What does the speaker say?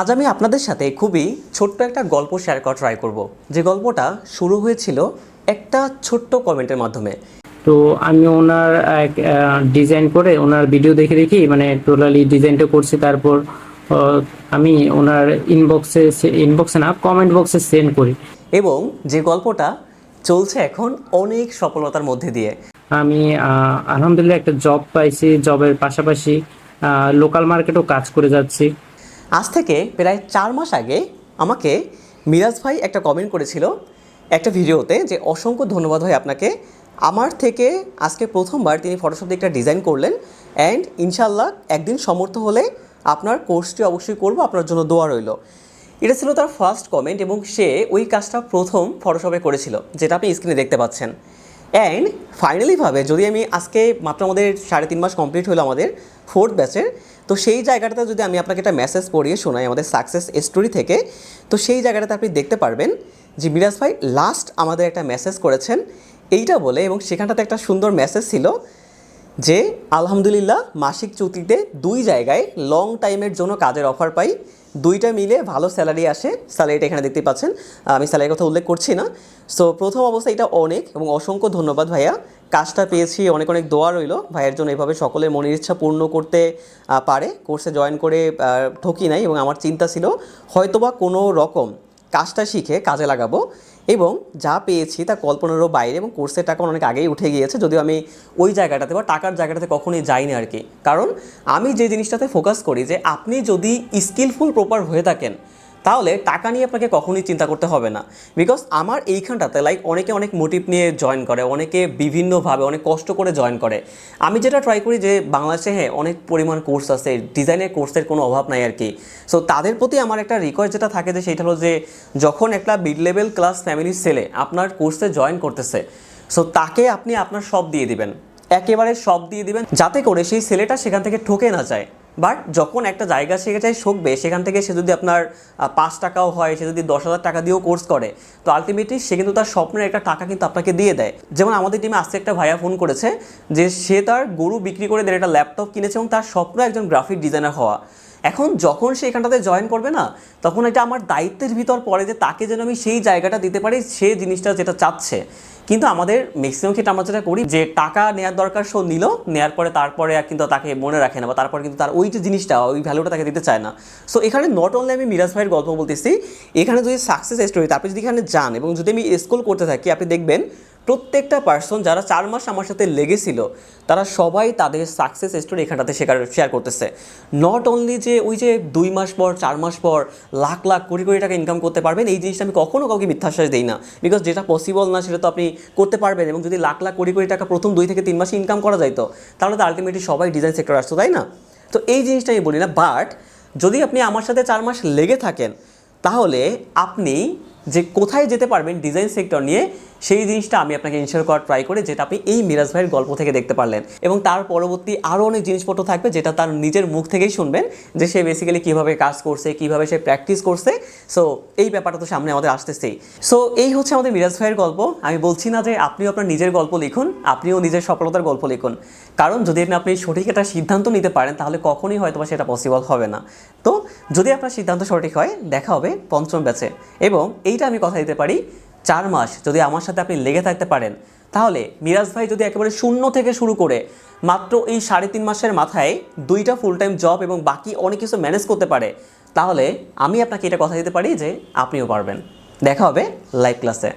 আজ আমি আপনাদের সাথে খুবই ছোট্ট একটা গল্প শেয়ার করা ট্রাই করব। যে গল্পটা শুরু হয়েছিল একটা ছোট্ট কমেন্টের মাধ্যমে। তো আমি ওনার এক ডিজাইন করে ওনার ভিডিও দেখে দেখি মানে টোটালি ডিজাইনটা করছি তারপর আমি ওনার ইনবক্সে ইনবক্সে না কমেন্ট বক্সে সেন্ড করি। এবং যে গল্পটা চলছে এখন অনেক সফলতার মধ্যে দিয়ে। আমি আলহামদুলিল্লাহ একটা জব পাইছি জবের পাশাপাশি লোকাল মার্কেটও কাজ করে যাচ্ছি। আজ থেকে প্রায় চার মাস আগে আমাকে মিরাজ ভাই একটা কমেন্ট করেছিল একটা ভিডিওতে যে, অসংখ্য ধন্যবাদ হয় আপনাকে। আমার থেকে আজকে প্রথমবার তিনি ফটোশপ দিয়ে একটা ডিজাইন করলেন অ্যান্ড ইনশাল্লাহ একদিন সমর্থ হলে আপনার কোর্সটি অবশ্যই করব, আপনার জন্য দোয়া রইল। এটা ছিল তার ফার্স্ট কমেন্ট এবং সে ওই কাজটা প্রথম ফটোশপে করেছিল, যেটা আপনি স্ক্রিনে দেখতে পাচ্ছেন। অ্যান্ড ফাইনালিভাবে যদি আমি আজকে মাত্র আমাদের সাড়ে তিন মাস কমপ্লিট হলো আমাদের ফোর্থ ব্যাচের তো সেই জায়গাটাতে যদি আমি আপনাকে একটা মেসেজ পড়িয়ে শোনাই আমাদের সাকসেস স্টোরি থেকে, তো সেই জায়গাটাতে আপনি দেখতে পারবেন যে মিরাজ ভাই লাস্ট আমাদের একটা মেসেজ করেছেন, এইটা বলে এবং সেখানটাতে একটা সুন্দর মেসেজ ছিল যে আলহামদুলিল্লাহ মাসিক চুক্তিতে দুই জায়গায় লং টাইমের জন্য কাজের অফার পাই। দুইটা মিলে ভালো স্যালারি আসে। স্যালারিটা এখানে দেখতে পাচ্ছেন। আমি স্যালারির কথা উল্লেখ করছি না। সো প্রথম অবস্থা এটা অনেক এবং অসংখ্য ধন্যবাদ ভাইয়া। কাজটা পেয়েছি, অনেক অনেক দোয়া রইল। ভাইয়ের জন্য এভাবে সকলের মনের ইচ্ছা পূর্ণ করতে পারে। কোর্সে জয়েন করে ঠকি নাই এবং আমার চিন্তা ছিল হয়তোবা কোনো রকম কাজটা শিখে কাজে লাগাবো এবং যা পেয়েছি তা কল্পনারও বাইরে এবং কোর্সের টাকা অনেক আগেই উঠে গিয়েছে, যদিও আমি ওই জায়গাটাতে বা টাকার জায়গাটাতে কখনোই যাইনি আর কি। কারণ আমি যে জিনিসটাতে ফোকাস করি যে আপনি যদি স্কিলফুল প্রপার হয়ে থাকেন তাহলে টাকা নিয়ে আপনাকে কখনোই চিন্তা করতে হবে না। বিকজ আমার এইখানটাতে লাইক অনেকে অনেক মোটিভ নিয়ে জয়েন করে, অনেকে বিভিন্নভাবে, অনেক কষ্ট করে জয়েন করে। আমি যেটা ট্রাই করি যে, বাংলাদেশে হ্যাঁ অনেক পরিমাণ কোর্স আছে ডিজাইনের কোর্সের কোনো অভাব নাই আর কি। সো তাদের প্রতি আমার একটা রিকোয়েস্ট যেটা থাকে যে, সেটা হলো যে, যখন একটা মিড লেভেল ক্লাস ফ্যামিলির ছেলে আপনার কোর্সে জয়েন করতেছে সো তাকে আপনি আপনার সব দিয়ে দিবেন। একেবারে সব দিয়ে দিবেন, যাতে করে সেই ছেলেটা সেখান থেকে ঠকে না যায়। বাট যখন একটা জায়গা সেখানে ঠকবে সেখান থেকে সে যদি আপনার পাঁচ টাকাও হয়, সে যদি দশ হাজার টাকা দিয়েও কোর্স করে, তো আলটিমেটলি সে কিন্তু তার স্বপ্নের একটা টাকা কিন্তু আপনাকে দিয়ে দেয়। যেমন আমাদের টিমে আজকে একটা ভাইয়া ফোন করেছে যে সে তার গরু বিক্রি করে দেন, একটা ল্যাপটপ কিনেছে এবং তার স্বপ্ন একজন গ্রাফিক ডিজাইনার হওয়া। এখন যখন সে এখানটাতে জয়েন করবে না, তখন এটা আমার দায়িত্বের ভিতর পড়ে যে তাকে যেন আমি সেই জায়গাটা দিতে পারি, সে জিনিসটা যেটা চাচ্ছে। কিন্তু আমাদের ম্যাক্সিমাম ক্ষেত্রে আমরা যেটা করি, যে টাকা নেওয়ার দরকার সো নিল নেওয়ার পরে তারপরে আর কিন্তু তাকে মনে রাখে না বা তারপর কিন্তু তার ওই যে জিনিসটা, ওই ভ্যালুটা তাকে দিতে চায় না। সো এখানে নট অনলি আমি মিরাজ ভাইয়ের গল্প বলতেছি, এখানে যদি সাকসেস স্টোরি তারপরে যদি এখানে যান এবং যদি আমি স্কুল করতে থাকি, আপনি দেখবেন প্রত্যেকটা পার্সন যারা চার মাস আমার সাথে লেগেছিল, তারা সবাই তাদের সাকসেস স্টোরি এখানটাতে শেয়ার শেয়ার করতেছে। নট অনলি যে ওই যে দুই মাস পর, চার মাস পর লাখ লাখ, কোটি কোটি টাকা ইনকাম করতে পারবেন, এই জিনিসটা আমি কখনও কাউকে মিথ্যাশ্বাস দিই না। বিকজ যেটা পসিবল না, সেটা তো আপনি করতে পারবেন এবং যদি লাখ লাখ কোটি কোটি টাকা প্রথম দুই থেকে তিন মাসে ইনকাম করা যায় তো, তাহলে তো আলটিমেটলি সবাই ডিজাইন সেক্টর আসতো, তাই না? তো এই জিনিসটা আমি বলি না বাট যদি আপনি আমার সাথে চার মাস লেগে থাকেন, তাহলে আপনি যে কোথায় যেতে পারবেন ডিজাইন সেক্টর নিয়ে, সেই জিনিসটা আমি আপনাকে ইনশিওর করার ট্রাই করে যেটা আপনি এই মিরাজ ভাইয়ের গল্প থেকে দেখতে পারলেন। এবং তার পরবর্তী আরও অনেক জিনিসপত্র থাকবে যেটা তার নিজের মুখ থেকেই শুনবেন, যে সে বেসিক্যালি কীভাবে কাজ করছে, কীভাবে সে প্র্যাকটিস করছে। সো এই ব্যাপারটা তো সামনে আমাদের আসতেছেই। সো এই হচ্ছে আমাদের মিরাজ ভাইয়ের গল্প। আমি বলছি না যে আপনিও আপনার নিজের গল্প লিখুন, আপনিও নিজের সফলতার গল্প লিখুন। কারণ যদি আপনি আপনি সঠিক একটা সিদ্ধান্ত নিতে পারেন, তাহলে কখনোই হয়তো সেটা পসিবল হবে না। তো, যদি আপনার সিদ্ধান্ত সঠিক হয়, দেখা হবে পঞ্চম ব্যাচে এবং এইটা আমি কথা দিতে পারি, চার মাস যদি আমার সাথে আপনি লেগে থাকতে পারেন, তাহলে মিরাজ ভাই যদি একেবারে শূন্য থেকে শুরু করে মাত্র এই সাড়ে তিন মাসের মাথায় দুইটা ফুল টাইম জব এবং বাকি অনেক কিছু ম্যানেজ করতে পারে, তাহলে আমি আপনাকে এটা কথা দিতে পারি যে আপনিও পারবেন। দেখা হবে লাইভ ক্লাসে